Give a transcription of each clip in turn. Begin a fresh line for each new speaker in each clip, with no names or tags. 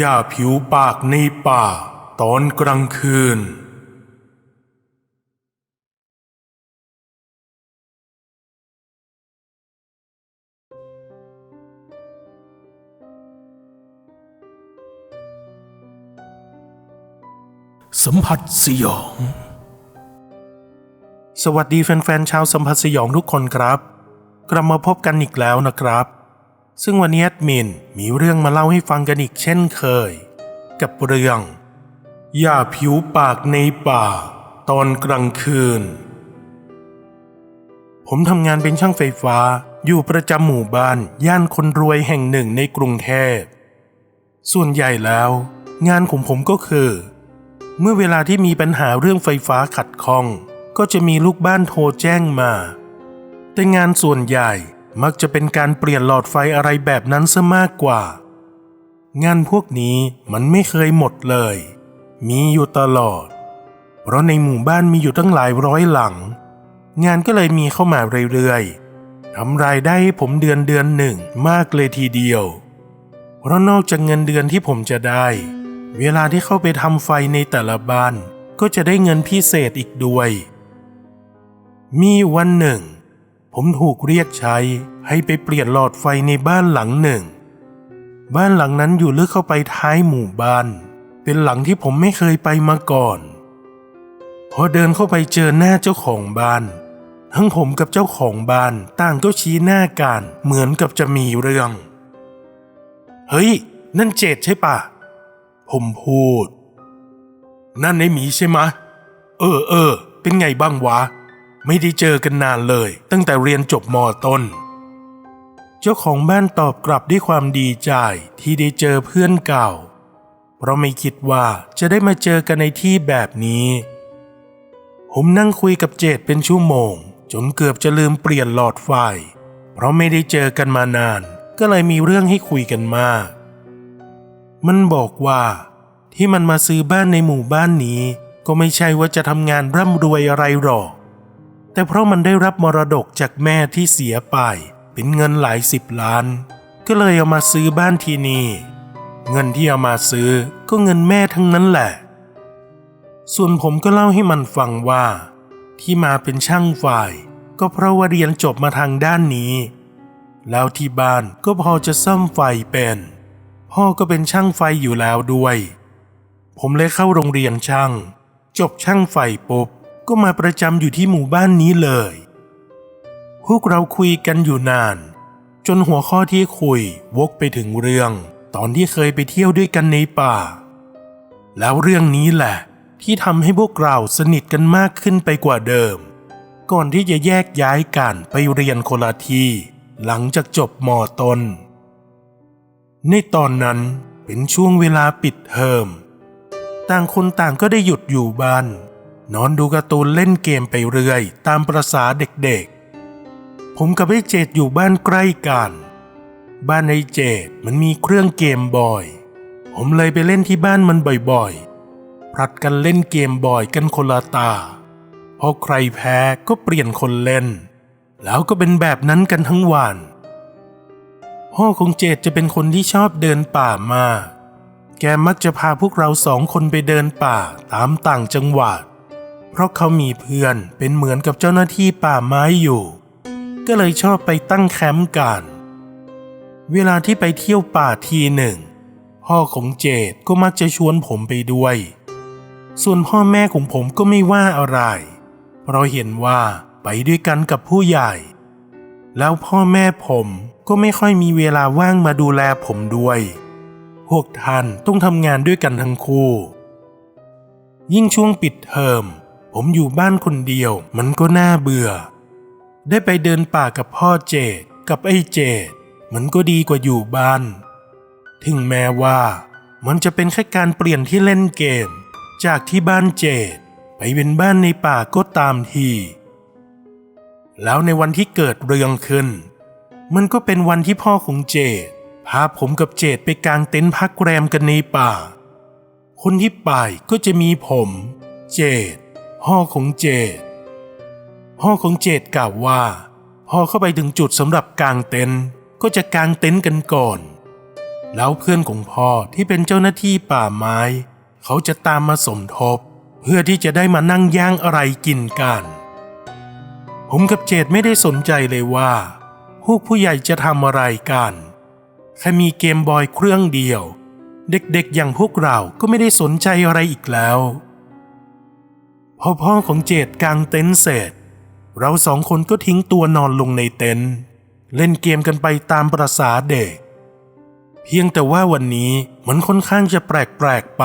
ย่าผิวปากในป่า ตอนกลางคืน สัมผัสสยอง สวัสดีแฟนๆชาวสัมผัสสยองทุกคนครับ กลับมาพบกันอีกแล้วนะครับ ซึ่งวันนี้แอดมินมีเรื่องมาเล่าให้ฟังกันอีกเช่นเคย กับเรื่องย่าผิวปากในป่า ตอนกลางคืน ผมทำงานเป็นช่างไฟฟ้าอยู่ประจำหมู่บ้านย่านคนรวยแห่งหนึ่งในกรุงเทพ ส่วนใหญ่แล้ว งานของผมก็คือ เมื่อเวลาที่มีปัญหาเรื่องไฟฟ้าขัดข้อง ก็จะมีลูกบ้านโทรแจ้งมา แต่งานส่วนใหญ่ มักจะเป็นการเปลี่ยนหลอดไฟอะไรแบบนั้นซะมากกว่า งานพวกนี้มันไม่เคยหมดเลย มีอยู่ตลอด เพราะในหมู่บ้านมีอยู่ตั้งหลายร้อยหลัง งานก็เลยมีเข้ามาเรื่อยๆทำรายได้ให้ผมเดือนเดือนหนึ่งมากเลยทีเดียว เพราะนอกจากเงินเดือนที่ผมจะได้ เวลาที่เข้าไปทำไฟในแต่ละบ้านก็จะได้เงินพิเศษอีกด้วย มีวันหนึ่ง ผมถูกเรียกใช้ให้ไปเปลี่ยนหลอดไฟในบ้านหลังหนึ่ง บ้านหลังนั้นอยู่ลึกเข้าไปท้ายหมู่บ้าน เป็นหลังที่ผมไม่เคยไปมาก่อน พอเดินเข้าไปเจอหน้าเจ้าของบ้าน ทั้งผมกับเจ้าของบ้านต่างก็ชี้หน้ากันเหมือนกับจะมีเรื่อง เฮ้ย นั่นเจดใช่ปะผมพูด นั่นไอ้หมีใช่ไหมะ เออเออ เป็นไงบ้างวะ ไม่ได้เจอกันนานเลย ตั้งแต่เรียนจบมต้น เจ้าของบ้านตอบกลับด้วยความดีใจที่ได้เจอเพื่อนเก่า เพราะไม่คิดว่าจะได้มาเจอกันในที่แบบนี้ ผมนั่งคุยกับเจดเป็นชั่วโมง จนเกือบจะลืมเปลี่ยนหลอดไฟ เพราะไม่ได้เจอกันมานาน ก็เลยมีเรื่องให้คุยกันมาก มันบอกว่า ที่มันมาซื้อบ้านในหมู่บ้านนี้ ก็ไม่ใช่ว่าจะทำงานร่ำรวยอะไรหรอก แต่เพราะมันได้รับมรดกจากแม่ที่เสียไปเป็นเงินหลายสิบล้าน ก็เลยเอามาซื้อบ้านที่นี่ เงินที่เอามาซื้อก็เงินแม่ทั้งนั้นแหละ ส่วนผมก็เล่าให้มันฟังว่า ที่มาเป็นช่างไฟก็เพราะว่าเรียนจบมาทางด้านนี้ แล้วที่บ้านก็พอจะซ่อมไฟเป็น พ่อก็เป็นช่างไฟอยู่แล้วด้วย ผมเลยเข้าโรงเรียนช่าง จบช่างไฟปุ๊บ ก็มาประจำอยู่ที่หมู่บ้านนี้เลย พวกเราคุยกันอยู่นาน จนหัวข้อที่คุยวกไปถึงเรื่อง ตอนที่เคยไปเที่ยวด้วยกันในป่า แล้วเรื่องนี้แหละ ที่ทำให้พวกเราสนิทกันมากขึ้นไปกว่าเดิม ก่อนที่จะแยกย้ายกันไปเรียนคนละที่หลังจากจบมอต้นในตอนนั้นเป็นช่วงเวลาปิดเทอม ต่างคนต่างก็ได้หยุดอยู่บ้าน นอนดูการ์ตูนเล่นเกมไปเรื่อย ตามประษาเด็กๆ ผมกับไอ้เจดอยู่บ้านใกล้กัน บ้านไอ้เจดมันมีเครื่องเกมบ่อย ผมเลยไปเล่นที่บ้านมันบ่อยๆผลัดกันเล่นเกมบ่อยกันคนละตา พอใครแพ้ก็เปลี่ยนคนเล่น แล้วก็เป็นแบบนั้นกันทั้งวันพ่อของเจดจะเป็นคนที่ชอบเดินป่ามาก แกมักจะพาพวกเราสองคนไปเดินป่าตามต่างจังหวัด เพราะเขามีเพื่อนเป็นเหมือนกับเจ้าหน้าที่ป่าไม้อยู่ ก็เลยชอบไปตั้งแคมป์กัน เวลาที่ไปเที่ยวป่าทีหนึ่ง พ่อของเจดก็มักจะชวนผมไปด้วย ส่วนพ่อแม่ของผมก็ไม่ว่าอะไร เพราะเห็นว่าไปด้วยกันกับผู้ใหญ่ แล้วพ่อแม่ผมก็ไม่ค่อยมีเวลาว่างมาดูแลผมด้วย พวกท่านต้องทำงานด้วยกันทั้งคู่ ยิ่งช่วงปิดเทอม ผมอยู่บ้านคนเดียว มันก็น่าเบื่อ ได้ไปเดินป่ากับพ่อเจดกับไอ้เจดมันก็ดีกว่าอยู่บ้าน ถึงแม้ว่ามันจะเป็นแค่การเปลี่ยนที่เล่นเกม จากที่บ้านเจดไปเป็นบ้านในป่าก็ตามทีแล้วในวันที่เกิดเรื่องขึ้น มันก็เป็นวันที่พ่อของเจดพาผมกับเจดไปกางเต็นท์พักแรมกันในป่า คนที่ไปก็จะมีผม เจด พ่อของเจดพ่อของเจดกล่าวว่า พอเข้าไปถึงจุดสำหรับกางเต็นท์ก็จะกางเต็นท์กันก่อน แล้วเพื่อนของพ่อที่เป็นเจ้าหน้าที่ป่าไม้ เขาจะตามมาสมทบ เพื่อที่จะได้มานั่งย่างอะไรกินกัน ผมกับเจดไม่ได้สนใจเลยว่าพวกผู้ใหญ่จะทำอะไรกันแค่มีเกมบอยเครื่องเดียว เด็กๆอย่างพวกเราก็ไม่ได้สนใจอะไรอีกแล้ว พอพ่อของเจดกางเต็นท์เสร็จ เราสองคนก็ทิ้งตัวนอนลงในเต็นท์เล่นเกมกันไปตามประษาเด็ก เพียงแต่ว่าวันนี้มันค่อนข้างจะแปลกๆไป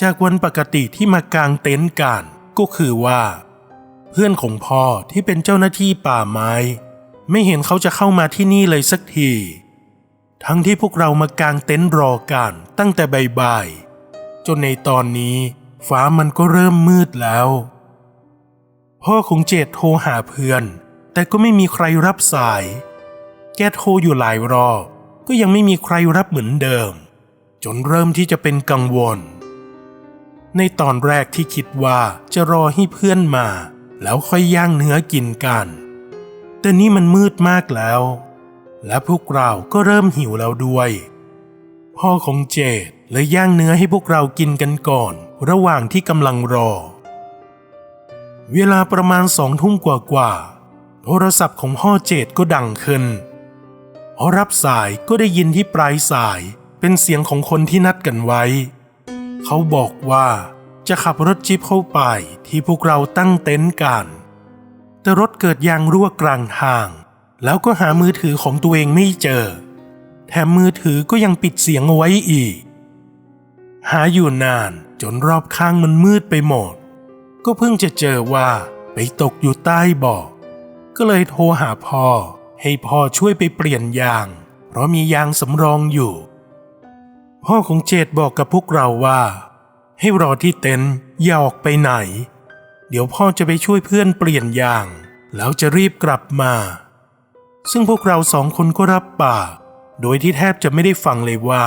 จากวันปกติที่มากางเต็นท์กันก็คือว่า เพื่อนของพ่อที่เป็นเจ้าหน้าที่ป่าไม้ ไม่เห็นเขาจะเข้ามาที่นี่เลยสักที ทั้งที่พวกเรามากางเต็นท์รอกันตั้งแต่บ่ายๆจนในตอนนี้ ฟ้ามันก็เริ่มมืดแล้ว พ่อของเจดโทรหาเพื่อน แต่ก็ไม่มีใครรับสาย แกโทรอยู่หลายรอบ ก็ยังไม่มีใครรับเหมือนเดิม จนเริ่มที่จะเป็นกังวล ในตอนแรกที่คิดว่าจะรอให้เพื่อนมา แล้วค่อยย่างเนื้อกินกัน แต่นี่มันมืดมากแล้ว และพวกเราก็เริ่มหิวแล้วด้วย พ่อของเจดเลยย่างเนื้อให้พวกเรากินกันก่อน ระหว่างที่กำลังรอ เวลาประมาณสองทุ่มกว่าๆโทรศัพท์ของพ่อเจดก็ดังขึ้นพอรับสายก็ได้ยินที่ปลายสายเป็นเสียงของคนที่นัดกันไว้ เขาบอกว่าจะขับรถจิ๊บเข้าไปที่พวกเราตั้งเต็นท์กัน แต่รถเกิดยางรั่วกลางทาง แล้วก็หามือถือของตัวเองไม่เจอ แถมมือถือก็ยังปิดเสียงเอาไว้อีก หาอยู่นาน จนรอบข้างมันมืดไปหมด ก็เพิ่งจะเจอว่าไปตกอยู่ใต้บาะก็เลยโทรหาพ่อ ให้พ่อช่วยไปเปลี่ยนยาง เพราะมียางสำรองอยู่ พ่อของเจดบอกกับพวกเราว่า ให้รอที่เต็นท์อย่าออกไปไหน เดี๋ยวพ่อจะไปช่วยเพื่อนเปลี่ยนยาง แล้วจะรีบกลับมา ซึ่งพวกเราสองคนก็รับปากโดยที่แทบจะไม่ได้ฟังเลยว่า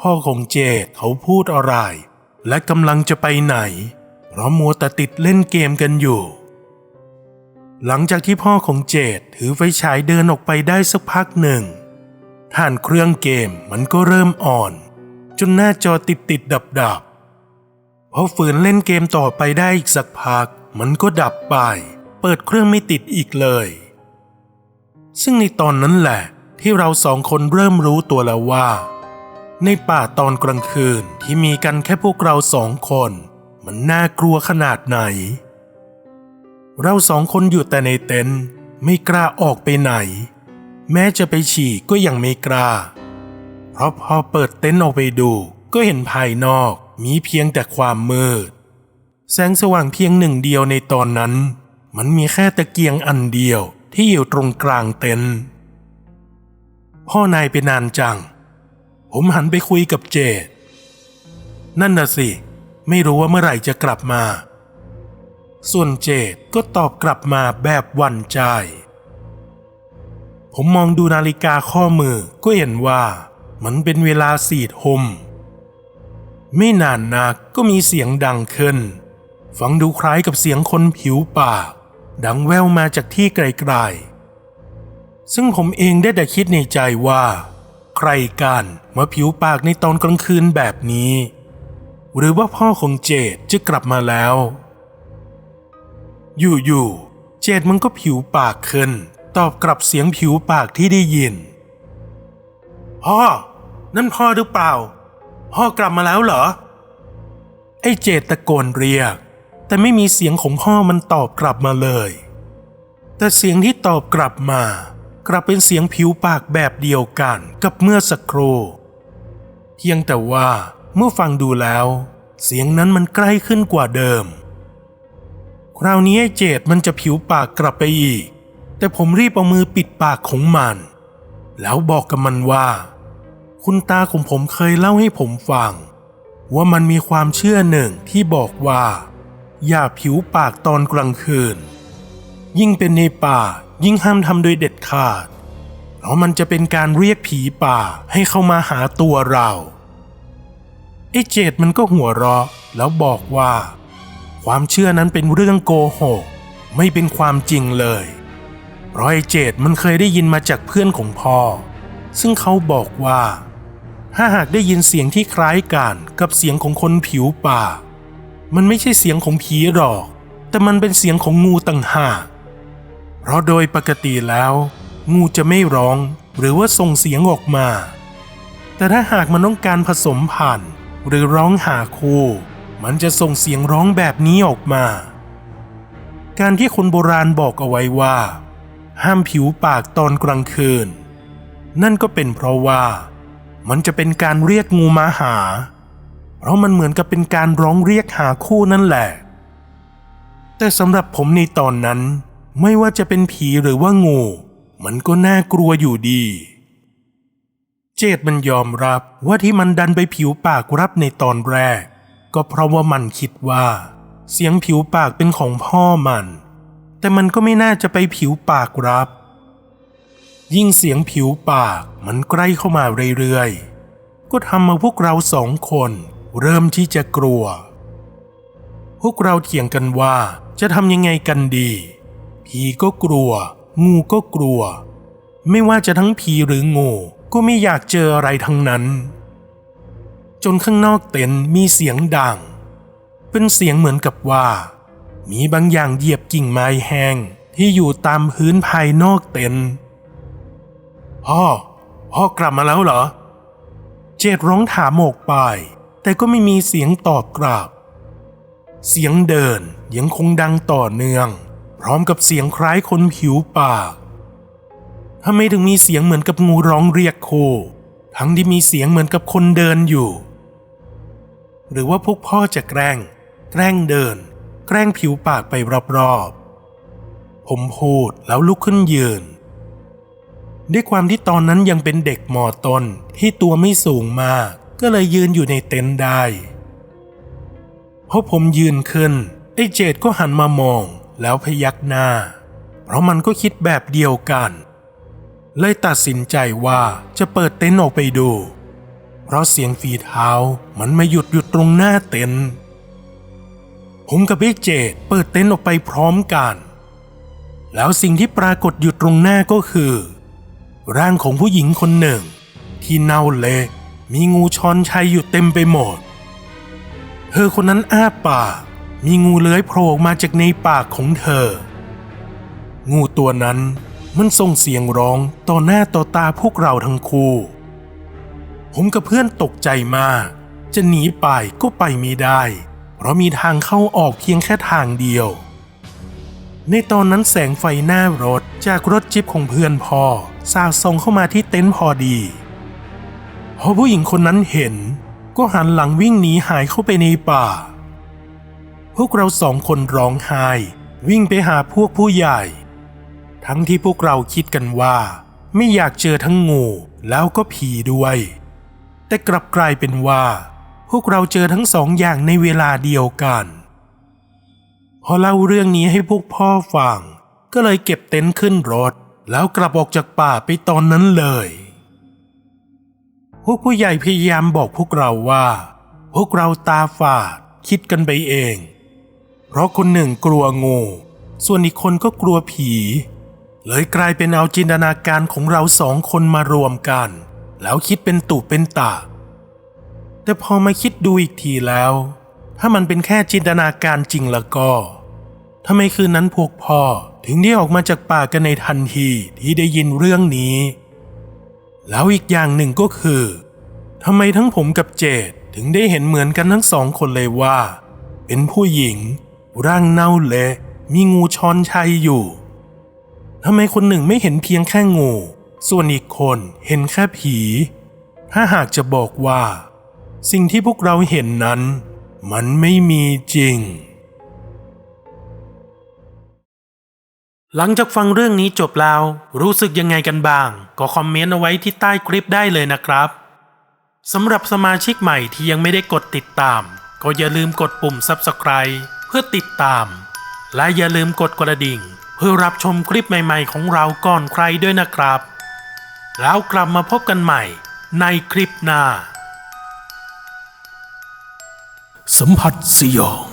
พ่อของเจดเขาพูดอะไร และกำลังจะไปไหน เพราะมัวแต่ติดเล่นเกมกันอยู่ หลังจากที่พ่อของเจดถือไฟฉายเดินออกไปได้สักพักหนึ่งฐานเครื่องเกมมันก็เริ่มอ่อน จนหน้าจอติดติดดับดับพอฝืนเล่นเกมต่อไปได้อีกสักพัก มันก็ดับไป เปิดเครื่องไม่ติดอีกเลย ซึ่งในตอนนั้นแหละที่เราสองคนเริ่มรู้ตัวแล้วว่า ในป่าตอนกลางคืนที่มีกันแค่พวกเราสองคน มันน่ากลัวขนาดไหน เราสองคนอยู่แต่ในเต็นท์ไม่กล้าออกไปไหน แม้จะไปฉี่ก็ยังไม่กล้า เพราะพอเปิดเต็นท์ออกไปดูก็เห็นภายนอกมีเพียงแต่ความมืด แสงสว่างเพียงหนึ่งเดียวในตอนนั้น มันมีแค่ตะเกียงอันเดียวที่อยู่ตรงกลางเต็นท์พ่อนายไปนานจัง ผมหันไปคุยกับเจดนั่นน่ะสิ ไม่รู้ว่าเมื่อไหร่จะกลับมา ส่วนเจดก็ตอบกลับมาแบบวันใจ ผมมองดูนาฬิกาข้อมือก็เห็นว่า มันเป็นเวลาสี่ทุ่มไม่นานนักก็มีเสียงดังขึ้น ฟังดูคล้ายกับเสียงคนผิวปาก ดังแว่วมาจากที่ไกลๆ ซึ่งผมเองได้แต่คิดในใจว่า ใครกันมาผิวปากในตอนกลางคืนแบบนี้ หรือว่าพ่อของเจดจะกลับมาแล้ว อยู่ๆเจดมันก็ผิวปากขึ้น ตอบกลับเสียงผิวปากที่ได้ยิน พ่อ นั่นพ่อหรือเปล่า พ่อกลับมาแล้วเหรอ ไอ้เจดตะโกนเรียก แต่ไม่มีเสียงของพ่อมันตอบกลับมาเลย แต่เสียงที่ตอบกลับมา กลับเป็นเสียงผิวปากแบบเดียวกันกับเมื่อสักครู่เพียงแต่ว่าเมื่อฟังดูแล้ว เสียงนั้นมันใกล้ขึ้นกว่าเดิม คราวนี้ไอ้เจดมันจะผิวปากกลับไปอีก แต่ผมรีบเอามือปิดปากของมัน แล้วบอกกับมันว่า คุณตาของผมเคยเล่าให้ผมฟัง ว่ามันมีความเชื่อหนึ่งที่บอกว่า อย่าผิวปากตอนกลางคืน ยิ่งเป็นในป่า ยิ่งห้ามทำโดยเด็ดขาด เพราะมันจะเป็นการเรียกผีป่าให้เข้ามาหาตัวเราไอ้เจดมันก็หัวเราะแล้วบอกว่า ความเชื่อนั้นเป็นเรื่องโกหก ไม่เป็นความจริงเลยเพราะไอ้เจดมันเคยได้ยินมาจากเพื่อนของพ่อ ซึ่งเขาบอกว่า ถ้าหากได้ยินเสียงที่คล้ายกันกับเสียงของคนผิวป่า มันไม่ใช่เสียงของผีหรอก แต่มันเป็นเสียงของงูต่างหาก เพราะโดยปกติแล้ว งูจะไม่ร้องหรือว่าส่งเสียงออกมา แต่ถ้าหากมันต้องการผสมพันธุ์หรือร้องหาคู่ มันจะส่งเสียงร้องแบบนี้ออกมา การที่คนโบราณบอกเอาไว้ว่า ห้ามผิวปากตอนกลางคืน นั่นก็เป็นเพราะว่า มันจะเป็นการเรียกงูมาหา เพราะมันเหมือนกับเป็นการร้องเรียกหาคู่นั่นแหละ แต่สำหรับผมในตอนนั้น ไม่ว่าจะเป็นผีหรือว่างู มันก็น่ากลัวอยู่ดี เจดมันยอมรับว่าที่มันดันไปผิวปากรับในตอนแรก ก็เพราะว่ามันคิดว่า เสียงผิวปากเป็นของพ่อมัน แต่มันก็ไม่น่าจะไปผิวปากรับ ยิ่งเสียงผิวปากมันใกล้เข้ามาเรื่อยๆ ก็ทำมาพวกเราสองคนเริ่มที่จะกลัว พวกเราเถียงกันว่าจะทำยังไงกันดี ผีก็กลัว งูก็กลัว ไม่ว่าจะทั้งผีหรืองูก็ไม่อยากเจออะไรทั้งนั้น จนข้างนอกเต็นท์มีเสียงดัง เป็นเสียงเหมือนกับว่า มีบางอย่างเหยียบกิ่งไม้แห้งที่อยู่ตามพื้นภายนอกเต็นท์พ่อ พ่อกลับมาแล้วเหรอ เจดร้องถามออกไปแต่ก็ไม่มีเสียงตอบกลับ เสียงเดินยังคงดังต่อเนื่อง พร้อมกับเสียงคล้ายคนผิวปากทำไมถึงมีเสียงเหมือนกับงูร้องเรียกโค ทั้งที่มีเสียงเหมือนกับคนเดินอยู่ หรือว่าพวกพ่อจะแกล้ง แกล้งเดิน แกล้งผิวปากไปรอบๆ ผมพูดแล้วลุกขึ้นยืน ด้วยความที่ตอนนั้นยังเป็นเด็กมอต้นที่ตัวไม่สูงมาก ก็เลยยืนอยู่ในเต็นท์ได้พอผมยืนขึ้นไอ้เจดก็หันมามอง แล้วพยักหน้า เพราะมันก็คิดแบบเดียวกัน เลยตัดสินใจว่าจะเปิดเต็นท์ออกไปดู เพราะเสียงฝีเท้ามันมาหยุดหยุดตรงหน้าเต็นท์ผมกับไอ้เจดเปิดเต็นท์ออกไปพร้อมกัน แล้วสิ่งที่ปรากฏอยู่ตรงหน้าก็คือ ร่างของผู้หญิงคนหนึ่ง ที่เน่าเละมีงูช้อนชัยอยู่เต็มไปหมด เธอคนนั้นอ้าปาก มีงูเลื้อยโผล่ออกมาจากในปากของเธอ งูตัวนั้นมันส่งเสียงร้องต่อหน้าต่อตาพวกเราทั้งคู่ ผมกับเพื่อนตกใจมาก จะหนีไปก็ไปไม่ได้ เพราะมีทางเข้าออกเพียงแค่ทางเดียว ในตอนนั้นแสงไฟหน้ารถจากรถจิ๊บของเพื่อนพ่อสาดส่องเข้ามาที่เต็นท์พอดี พอผู้หญิงคนนั้นเห็น ก็หันหลังวิ่งหนีหายเข้าไปในป่า พวกเราสองคนร้องไห้ วิ่งไปหาพวกผู้ใหญ่ ทั้งที่พวกเราคิดกันว่า ไม่อยากเจอทั้งงูแล้วก็ผีด้วย แต่กลับกลายเป็นว่า พวกเราเจอทั้งสองอย่างในเวลาเดียวกันพอเล่าเรื่องนี้ให้พวกพ่อฟัง ก็เลยเก็บเต็นท์ขึ้นรถ แล้วกลับออกจากป่าไปตอนนั้นเลย พวกผู้ใหญ่พยายามบอกพวกเราว่า พวกเราตาฝาดคิดกันไปเอง เพราะคนหนึ่งกลัวงู ส่วนอีกคนก็กลัวผี เลยกลายเป็นเอาจินตนาการของเราสองคนมารวมกัน แล้วคิดเป็นตุเป็นตา แต่พอมาคิดดูอีกทีแล้ว ถ้ามันเป็นแค่จินตนาการจริงแล้วก็ทำไมคืนนั้นพวกพ่อถึงได้ออกมาจากป่ากันในทันทีที่ได้ยินเรื่องนี้ แล้วอีกอย่างหนึ่งก็คือทำไมทั้งผมกับเจดถึงได้เห็นเหมือนกันทั้งสองคนเลยว่า เป็นผู้หญิง ร่างเน่าเละมีงูช้อนชัยอยู่ทำไมคนหนึ่งไม่เห็นเพียงแค่งู ส่วนอีกคนเห็นแค่ผี ถ้าหากจะบอกว่า สิ่งที่พวกเราเห็นนั้น มันไม่มีจริง หลังจากฟังเรื่องนี้จบแล้ว รู้สึกยังไงกันบ้าง ก็คอมเมนต์เอาไว้ที่ใต้คลิปได้เลยนะครับสำหรับสมาชิกใหม่ที่ยังไม่ได้กดติดตาม ก็อย่าลืมกดปุ่ม Subscribe พื่อติดตาม และอย่าลืมกดกระดิ่ง เพื่อรับชมคลิปใหม่ๆของเราก่อนใครด้วยนะครับ แล้วกลับมาพบกันใหม่ในคลิปหน้า สัมผัสสยอง